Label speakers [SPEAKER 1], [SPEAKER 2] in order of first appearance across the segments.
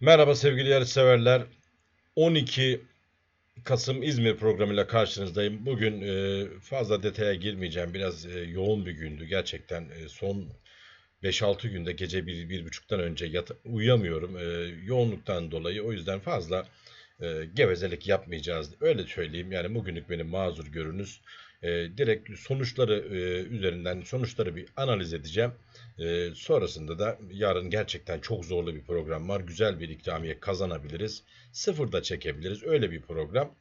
[SPEAKER 1] Merhaba sevgili yarışseverler. 12 Kasım İzmir programıyla karşınızdayım. Bugün e, fazla detaya girmeyeceğim. Biraz e, yoğun bir gündü. Gerçekten e, son 5-6 günde gece 1-1.30'dan önce yat uyuyamıyorum. Yoğunluktan dolayı. O yüzden fazla gevezelik yapmayacağız. Öyle söyleyeyim. Yani bugünlük benim mazur görünüz. E, direkt sonuçları e, üzerinden sonuçları bir analiz edeceğim. E, sonrasında da yarın gerçekten çok zorlu bir program var. Güzel bir ikramiye kazanabiliriz. Sıfırda çekebiliriz. Öyle bir program.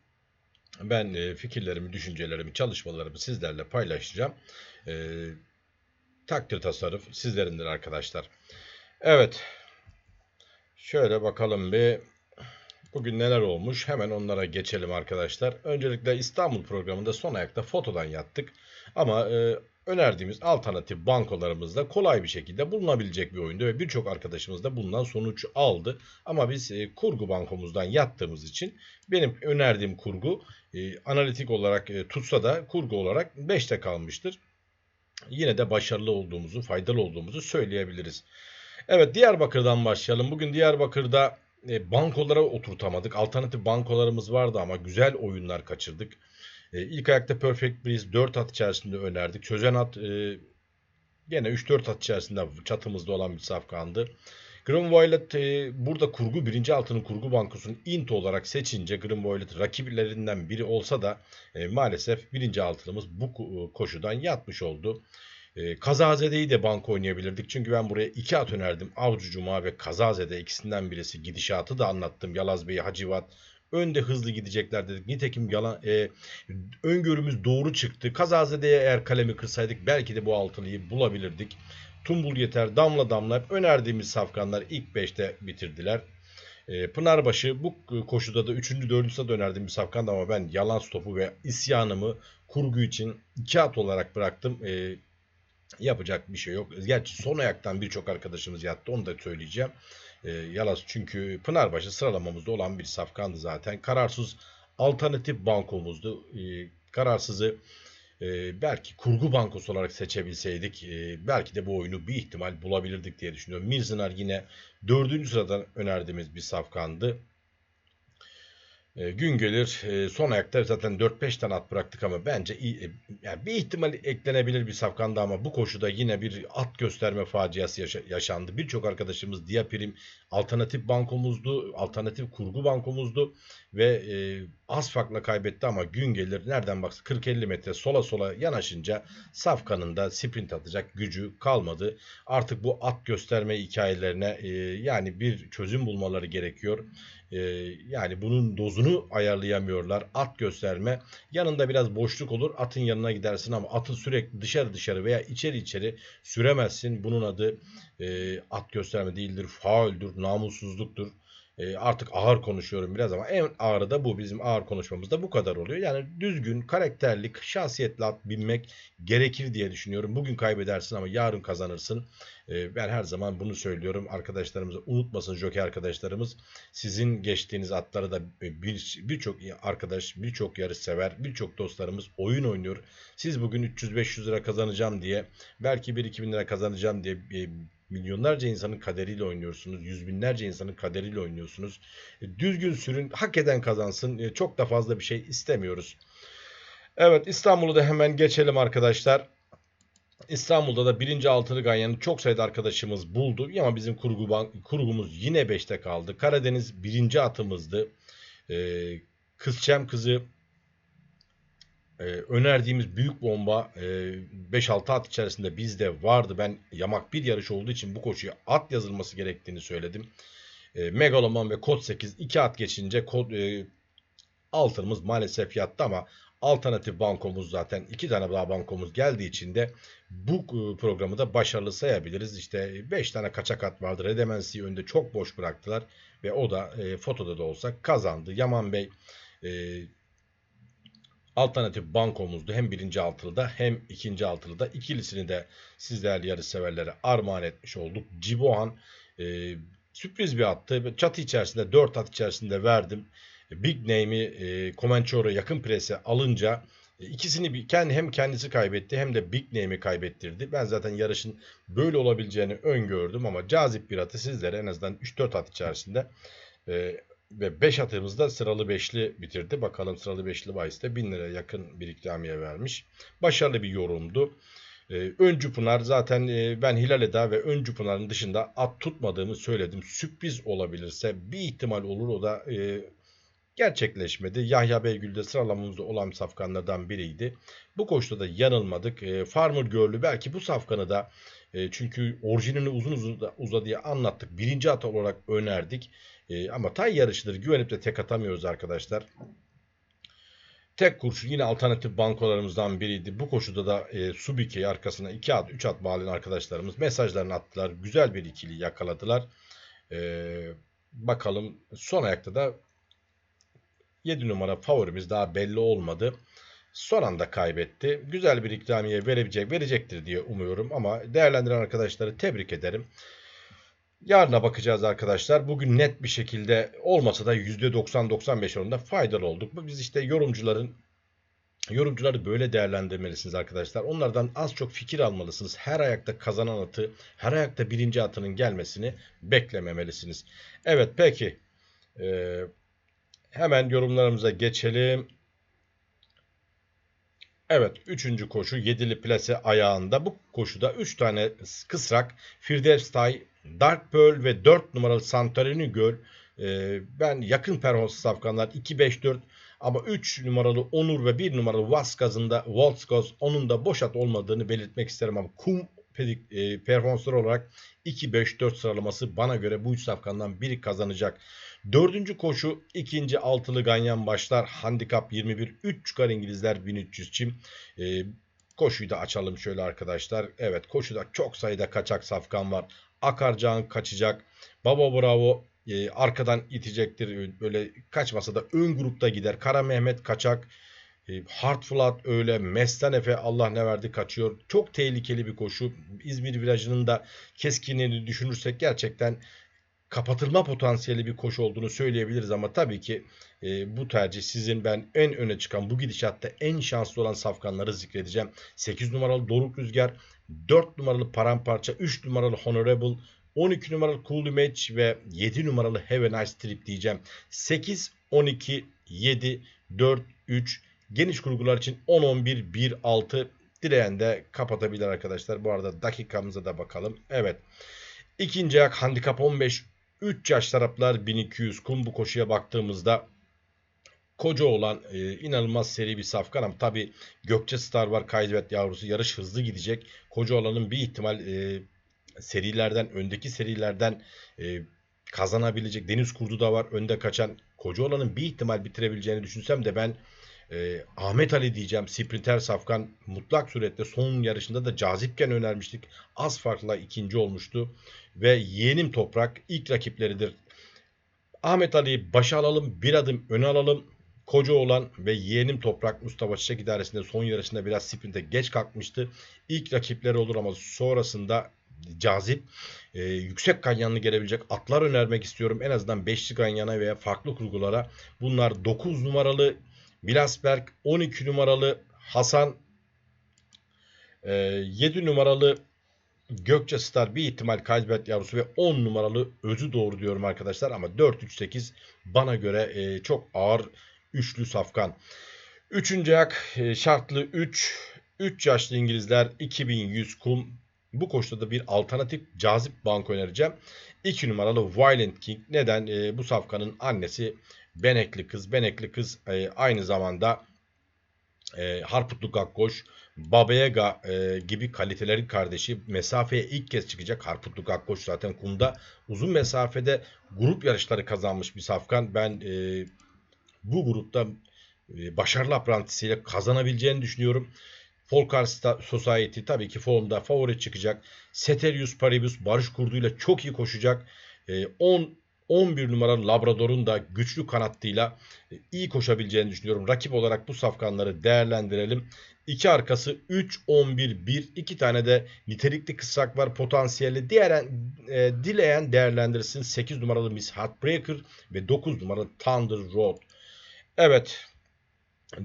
[SPEAKER 1] Ben e, fikirlerimi, düşüncelerimi, çalışmalarımı sizlerle paylaşacağım. E, takdir tasarruf sizlerindir arkadaşlar. Evet. Şöyle bakalım bir. Bugün neler olmuş? Hemen onlara geçelim arkadaşlar. Öncelikle İstanbul programında son ayakta fotodan yattık. Ama e, önerdiğimiz alternatif bankolarımızda kolay bir şekilde bulunabilecek bir oyundu ve birçok arkadaşımız da bundan sonuç aldı. Ama biz e, kurgu bankomuzdan yattığımız için benim önerdiğim kurgu e, analitik olarak e, tutsa da kurgu olarak 5'te kalmıştır. Yine de başarılı olduğumuzu, faydalı olduğumuzu söyleyebiliriz. Evet Diyarbakır'dan başlayalım. Bugün Diyarbakır'da e, bankolara oturtamadık. Alternatif bankolarımız vardı ama güzel oyunlar kaçırdık. E, ilk ayakta Perfect Breeze 4 at içerisinde önerdik. Sözen at e, gene 3-4 at içerisinde çatımızda olan bir safkandı. Grim Violet e, burada kurgu birinci altının kurgu bankosunun int olarak seçince Grim Violet rakiplerinden biri olsa da e, maalesef birinci altınımız bu ko- koşudan yatmış oldu. E, Kazazede'yi de banko oynayabilirdik. Çünkü ben buraya iki at önerdim. Avcı Cuma ve Kazazede ikisinden birisi. Gidişatı da anlattım. Yalaz Bey, Hacivat önde hızlı gidecekler dedik. Nitekim yalan e, öngörümüz doğru çıktı. Kazazede'ye eğer kalemi kırsaydık belki de bu altılıyı bulabilirdik. Tumbul yeter damla damla hep önerdiğimiz safkanlar ilk 5'te bitirdiler. E, Pınarbaşı bu koşuda da 3. 4. sırada önerdiğim bir safkandı ama ben yalan stopu ve isyanımı kurgu için 2 at olarak bıraktım. E, yapacak bir şey yok. Gerçi son ayaktan birçok arkadaşımız yattı onu da söyleyeceğim. E, Yalas çünkü Pınarbaşı sıralamamızda olan bir safkandı zaten. Kararsız alternatif bankomuzdu. E, kararsızı e, belki kurgu bankosu olarak seçebilseydik e, belki de bu oyunu bir ihtimal bulabilirdik diye düşünüyorum. Mirzinar yine dördüncü sıradan önerdiğimiz bir safkandı. E, gün gelir e, son ayakta zaten 4-5 tane at bıraktık ama bence e, yani bir ihtimal eklenebilir bir safkanda ama bu koşuda yine bir at gösterme faciası yaşa- yaşandı. Birçok arkadaşımız Diapirim alternatif bankomuzdu, alternatif kurgu bankomuzdu ve az farkla kaybetti ama gün gelir nereden baksa 40-50 metre sola sola yanaşınca safkanın da sprint atacak gücü kalmadı. Artık bu at gösterme hikayelerine yani bir çözüm bulmaları gerekiyor. E, yani bunun dozunu ayarlayamıyorlar. At gösterme. Yanında biraz boşluk olur. Atın yanına gidersin ama atı sürekli dışarı dışarı veya içeri içeri süremezsin. Bunun adı e, at gösterme değildir. Fauldür, namussuzluktur. E, artık ağır konuşuyorum biraz ama en ağırı da bu. Bizim ağır konuşmamızda bu kadar oluyor. Yani düzgün, karakterli, şahsiyetli at binmek gerekir diye düşünüyorum. Bugün kaybedersin ama yarın kazanırsın. E, ben her zaman bunu söylüyorum. Arkadaşlarımız unutmasın jockey arkadaşlarımız. Sizin geçtiğiniz atları da bir birçok arkadaş, birçok yarış sever, birçok dostlarımız oyun oynuyor. Siz bugün 300-500 lira kazanacağım diye, belki 1-2 bin lira kazanacağım diye e, milyonlarca insanın kaderiyle oynuyorsunuz. Yüz binlerce insanın kaderiyle oynuyorsunuz. E, Düzgün sürün, hak eden kazansın. E, Çok da fazla bir şey istemiyoruz. Evet İstanbul'u da hemen geçelim arkadaşlar. İstanbul'da da birinci altılı ganyanı çok sayıda arkadaşımız buldu. Ama bizim kurgu kurgumuz yine 5'te kaldı. Karadeniz birinci atımızdı. Ee, Kızçem kızı e, önerdiğimiz büyük bomba e, 5-6 at içerisinde bizde vardı. Ben yamak bir yarış olduğu için bu koşuya at yazılması gerektiğini söyledim. E, Megaloman ve Kod 8 2 at geçince kod, e, altınımız maalesef yattı ama alternatif bankomuz zaten iki tane daha bankomuz geldiği için de bu e, programı da başarılı sayabiliriz. İşte 5 tane kaçak at vardı. Redemensi'yi önde çok boş bıraktılar ve o da e, fotoda da olsa kazandı. Yaman Bey e, alternatif bankomuzdu. Hem birinci altılıda hem ikinci altılıda. ikilisini de siz değerli yarış severlere armağan etmiş olduk. Cibohan e, sürpriz bir attı. Çatı içerisinde 4 at içerisinde verdim. Big Name'i e, Comanchero yakın prese alınca E, İkisini kendi hem kendisi kaybetti hem de Big Name'i kaybettirdi. Ben zaten yarışın böyle olabileceğini öngördüm ama cazip bir atı sizlere en azından 3-4 at içerisinde e, ve 5 atımızda sıralı 5'li bitirdi. Bakalım sıralı 5'li bahiste 1000 liraya yakın bir ikramiye vermiş. Başarılı bir yorumdu. Ee, Öncü Pınar zaten e, ben Hilal Eda ve Öncü Pınar'ın dışında at tutmadığımı söyledim. Sürpriz olabilirse bir ihtimal olur o da e, gerçekleşmedi. Yahya Beygül de sıralamamızda olan safkanlardan biriydi. Bu koşuda da yanılmadık. E, Farmer Girl'ü belki bu safkanı da e, çünkü orijinalini uzun uzun uzadıya anlattık. Birinci at olarak önerdik. E, ama tay yarışıdır. Güvenip de tek atamıyoruz arkadaşlar. Tek kurşun yine alternatif bankolarımızdan biriydi. Bu koşuda da e, Subike'yi arkasına 2 at 3 at bağlayan arkadaşlarımız mesajlarını attılar. Güzel bir ikili yakaladılar. E, bakalım son ayakta da 7 numara favorimiz daha belli olmadı. Son anda kaybetti. Güzel bir ikramiye verebilecek, verecektir diye umuyorum ama değerlendiren arkadaşları tebrik ederim. Yarına bakacağız arkadaşlar. Bugün net bir şekilde olmasa da %90-95 oranında faydalı olduk. Biz işte yorumcuların Yorumcuları böyle değerlendirmelisiniz arkadaşlar. Onlardan az çok fikir almalısınız. Her ayakta kazanan atı, her ayakta birinci atının gelmesini beklememelisiniz. Evet peki. Ee, hemen yorumlarımıza geçelim. Evet 3. koşu 7'li plase ayağında. Bu koşuda 3 tane kısrak Firdevstay, Dark Pearl ve 4 numaralı Santorini Göl. Ee, ben yakın performans safkanlar 2-5-4 ama 3 numaralı Onur ve 1 numaralı Vaskaz'ın da Volskos onun da boş at olmadığını belirtmek isterim ama kum e, performanslar olarak 2-5-4 sıralaması bana göre bu üç safkandan biri kazanacak. Dördüncü koşu ikinci altılı ganyan başlar. Handikap 21. 3 çıkar İngilizler 1300 çim. E, koşuyu da açalım şöyle arkadaşlar. Evet koşuda çok sayıda kaçak safkan var. Akarcan kaçacak. Baba Bravo e, arkadan itecektir. Böyle kaçmasa da ön grupta gider. Kara Mehmet kaçak. E, Hartflat öyle. Mestan Efe Allah ne verdi kaçıyor. Çok tehlikeli bir koşu. İzmir virajının da keskinliğini düşünürsek gerçekten kapatılma potansiyeli bir koşu olduğunu söyleyebiliriz ama tabii ki e, bu tercih sizin ben en öne çıkan bu gidişatta en şanslı olan safkanları zikredeceğim. 8 numaralı Doruk Rüzgar, 4 numaralı Paramparça, 3 numaralı Honorable, 12 numaralı Cool Match ve 7 numaralı Have a Nice Trip diyeceğim. 8, 12, 7, 4, 3 geniş kurgular için 10, 11, 1, 6 dileyen de kapatabilir arkadaşlar. Bu arada dakikamıza da bakalım. Evet. İkinci ayak handikap 15 3 yaş taraflar 1200 kum bu koşuya baktığımızda koca olan e, inanılmaz seri bir safkan ama tabi Gökçe Star var Kaybet yavrusu yarış hızlı gidecek. Koca olanın bir ihtimal e, serilerden öndeki serilerden e, kazanabilecek Deniz Kurdu da var önde kaçan koca olanın bir ihtimal bitirebileceğini düşünsem de ben e, Ahmet Ali diyeceğim sprinter safkan mutlak surette son yarışında da cazipken önermiştik. Az farkla ikinci olmuştu ve yeğenim toprak ilk rakipleridir. Ahmet Ali'yi başa alalım bir adım öne alalım. Koca olan ve yeğenim Toprak Mustafa Çiçek idaresinde son yarışında biraz sprinte geç kalkmıştı. İlk rakipleri olur ama sonrasında cazip, e, yüksek ganyanlı gelebilecek atlar önermek istiyorum. En azından 5'li ganyana veya farklı kurgulara. Bunlar 9 numaralı Milasberg, 12 numaralı Hasan, e, 7 numaralı Gökçe Star bir ihtimal Kalbet yavrusu ve 10 numaralı Özü doğru diyorum arkadaşlar. Ama 4-3-8 bana göre e, çok ağır üçlü safkan. Üçüncü ayak e, şartlı 3. 3 yaşlı İngilizler 2100 kum. Bu koşuda da bir alternatif cazip banko önereceğim. 2 numaralı Violent King. Neden? E, bu safkanın annesi Benekli kız. Benekli kız e, aynı zamanda e, Harputlu Gakkoş, Babega e, gibi kalitelerin kardeşi mesafeye ilk kez çıkacak. Harputlu Gakkoş zaten kumda uzun mesafede grup yarışları kazanmış bir safkan. Ben e, bu grupta e, başarılı aprantisiyle kazanabileceğini düşünüyorum. Folkar Society tabii ki formda favori çıkacak. Ceterius Paribus Barış Kurdu'yla çok iyi koşacak. 10 e, 11 numaralı Labrador'un da güçlü kanattıyla e, iyi koşabileceğini düşünüyorum. Rakip olarak bu safkanları değerlendirelim. İki arkası 3, 11, 1. iki tane de nitelikli kısrak var potansiyeli. Diğer e, dileyen değerlendirsin. 8 numaralı Miss Heartbreaker ve 9 numaralı Thunder Road. Evet.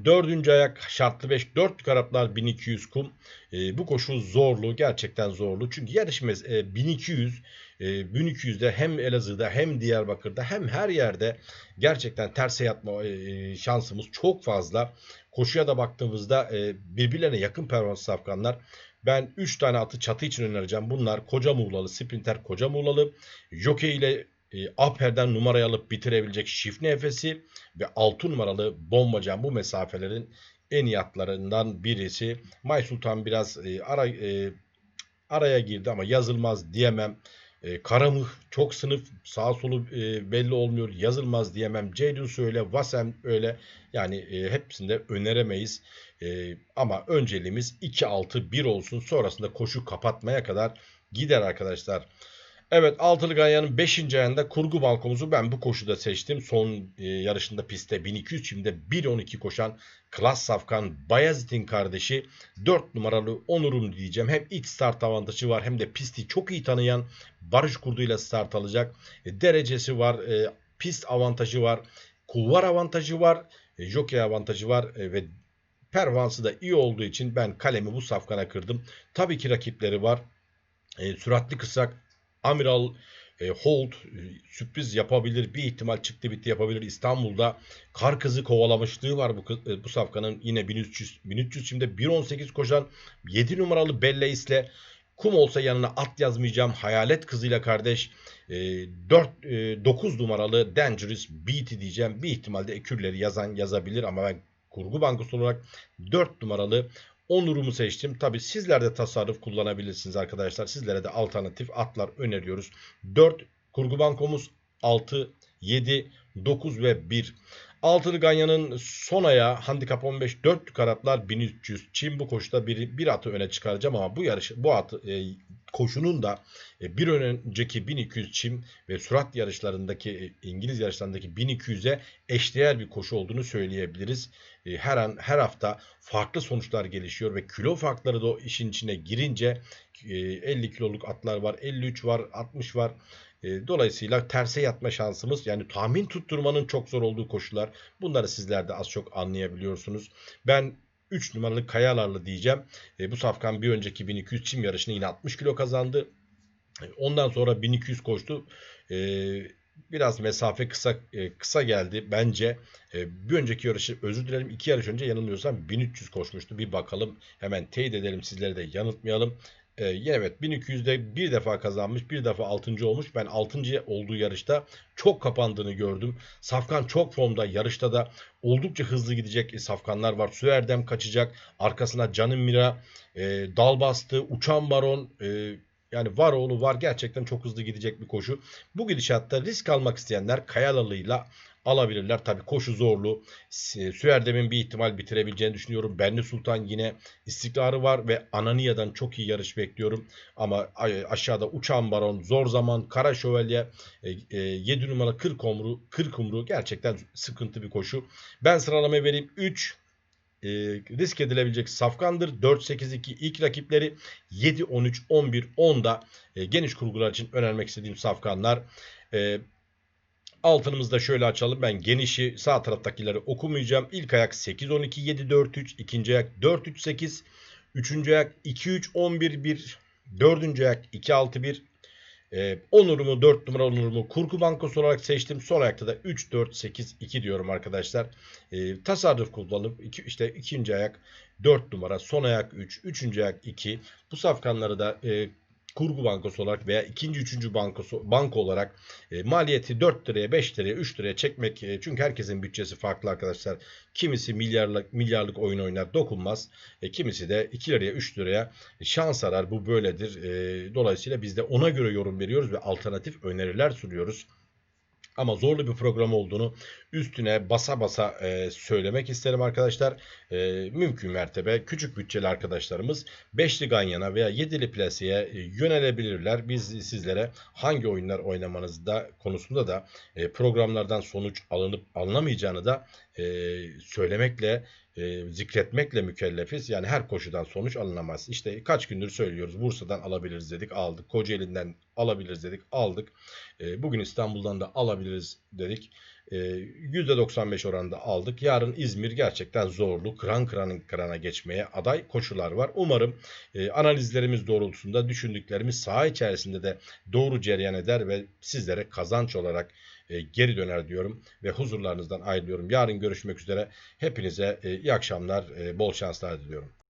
[SPEAKER 1] Dördüncü ayak şartlı 5 4 Araplar 1200 kum. E, bu koşu zorlu gerçekten zorlu. Çünkü yarışımız e, 1200 e, 1200'de hem Elazığ'da hem Diyarbakır'da hem her yerde gerçekten terse yatma e, şansımız çok fazla. Koşuya da baktığımızda e, birbirlerine yakın performans safkanlar. Ben 3 tane atı çatı için önereceğim. Bunlar Koca Muğlalı, Sprinter Koca Muğlalı, Jockey ile e, Aper'den numarayı alıp bitirebilecek Şifne Efesi ve 6 numaralı Bombacan bu mesafelerin en iyi atlarından birisi. May Sultan biraz e, ara, e, araya girdi ama yazılmaz diyemem. E, Karamıh çok sınıf sağ solu e, belli olmuyor yazılmaz diyemem. Ceydus öyle Vasem öyle yani e, hepsini de öneremeyiz. E, ama önceliğimiz 2-6-1 olsun sonrasında koşu kapatmaya kadar gider arkadaşlar. Evet altılı ganyanın 5. ayında kurgu balkomuzu ben bu koşuda seçtim. Son e, yarışında pistte 1200 şimdi 1.12 koşan Klas Safkan Bayezid'in kardeşi 4 numaralı Onur'um diyeceğim. Hem iç start avantajı var hem de pisti çok iyi tanıyan Barış Kurdu ile start alacak. E, derecesi var, e, pist avantajı var, kulvar avantajı var, e, jockey avantajı var e, ve pervansı da iyi olduğu için ben kalemi bu safkana kırdım. Tabii ki rakipleri var. E, süratli kısak Amiral e, Holt e, sürpriz yapabilir. Bir ihtimal çıktı bitti yapabilir. İstanbul'da kar kızı kovalamışlığı var bu e, bu safkanın. Yine 1300 1300 şimdi 1.18 koşan 7 numaralı Belleis'le kum olsa yanına at yazmayacağım. Hayalet kızıyla kardeş e, 4 e, 9 numaralı Dangerous Beat'i diyeceğim. Bir ihtimalde ekürleri yazan yazabilir ama ben kurgu bankosu olarak 4 numaralı Onurumu seçtim. Tabi sizler de tasarruf kullanabilirsiniz arkadaşlar. Sizlere de alternatif atlar öneriyoruz. 4 kurgu bankomuz 6, 7, 9 ve 1. Altılı Ganyan'ın son ayağı handikap 15 4 karatlar 1300. Çin bu koşuda bir, bir atı öne çıkaracağım ama bu yarış bu atı e, koşunun da e, bir önceki 1200 çim ve sürat yarışlarındaki e, İngiliz yarışlarındaki 1200'e eşdeğer bir koşu olduğunu söyleyebiliriz. E, her an her hafta farklı sonuçlar gelişiyor ve kilo farkları da işin içine girince 50 kiloluk atlar var, 53 var, 60 var. Dolayısıyla terse yatma şansımız yani tahmin tutturmanın çok zor olduğu koşular. Bunları sizler de az çok anlayabiliyorsunuz. Ben 3 numaralı Kayalarlı diyeceğim. E, bu safkan bir önceki 1200 çim yarışını yine 60 kilo kazandı. E, ondan sonra 1200 koştu. E, biraz mesafe kısa e, kısa geldi bence. E, bir önceki yarışı özür dilerim iki yarış önce yanılmıyorsam 1300 koşmuştu. Bir bakalım hemen teyit edelim sizleri de yanıltmayalım. Ee, evet 1200'de bir defa kazanmış bir defa 6. olmuş. Ben 6. olduğu yarışta çok kapandığını gördüm. Safkan çok formda yarışta da oldukça hızlı gidecek safkanlar var. Süerdem kaçacak. Arkasına Canım Mira e, dal bastı. Uçan Baron e, yani var oğlu var gerçekten çok hızlı gidecek bir koşu. Bu gidişatta risk almak isteyenler Kayalı'yla alabilirler. Tabii koşu zorlu. Süerdem'in bir ihtimal bitirebileceğini düşünüyorum. Benli Sultan yine istikrarı var ve Ananiya'dan çok iyi yarış bekliyorum. Ama aşağıda Uçan Baron, Zor Zaman, Kara Şövalye, 7 e, numara 40 umru, 40 umru gerçekten sıkıntı bir koşu. Ben sıralamayı vereyim. 3 e, risk edilebilecek safkandır. 4-8-2 ilk rakipleri 7-13-11 10'da e, geniş kurgular için önermek istediğim safkanlar. E, Altınımızı da şöyle açalım. Ben genişi sağ taraftakileri okumayacağım. İlk ayak 8 12 7 4 3, ikinci ayak 4 3 8, üçüncü ayak 2 3 11 1, dördüncü ayak 2 6 1. Ee, onurumu 4 numara onurumu kurgu bankosu olarak seçtim. Son ayakta da 3 4 8 2 diyorum arkadaşlar. Ee, tasarruf kullanıp iki, işte ikinci ayak 4 numara, son ayak 3, üçüncü ayak 2. Bu safkanları da e, kurgu bankosu olarak veya ikinci üçüncü bankosu banko olarak e, maliyeti 4 liraya 5 liraya 3 liraya çekmek e, çünkü herkesin bütçesi farklı arkadaşlar. Kimisi milyarlık milyarlık oyun oynar dokunmaz. E, kimisi de 2 liraya 3 liraya şans arar bu böyledir. E, dolayısıyla biz de ona göre yorum veriyoruz ve alternatif öneriler sunuyoruz. Ama zorlu bir program olduğunu üstüne basa basa e, söylemek isterim arkadaşlar. E, mümkün mertebe küçük bütçeli arkadaşlarımız 5'li Ganyan'a veya 7'li Plase'ye e, yönelebilirler. Biz sizlere hangi oyunlar oynamanızda konusunda da e, programlardan sonuç alınıp alınamayacağını da e, söylemekle, e, zikretmekle mükellefiz. Yani her koşudan sonuç alınamaz. İşte kaç gündür söylüyoruz. Bursa'dan alabiliriz dedik, aldık. Kocaeli'nden alabiliriz dedik, aldık. E, bugün İstanbul'dan da alabiliriz dedik. E, %95 oranında aldık. Yarın İzmir gerçekten zorlu. Kıran kıranın kırana geçmeye aday koşular var. Umarım e, analizlerimiz doğrultusunda düşündüklerimiz saha içerisinde de doğru cereyan eder ve sizlere kazanç olarak e, geri döner diyorum ve huzurlarınızdan ayrılıyorum. Yarın görüşmek üzere. Hepinize e, iyi akşamlar, e, bol şanslar diliyorum.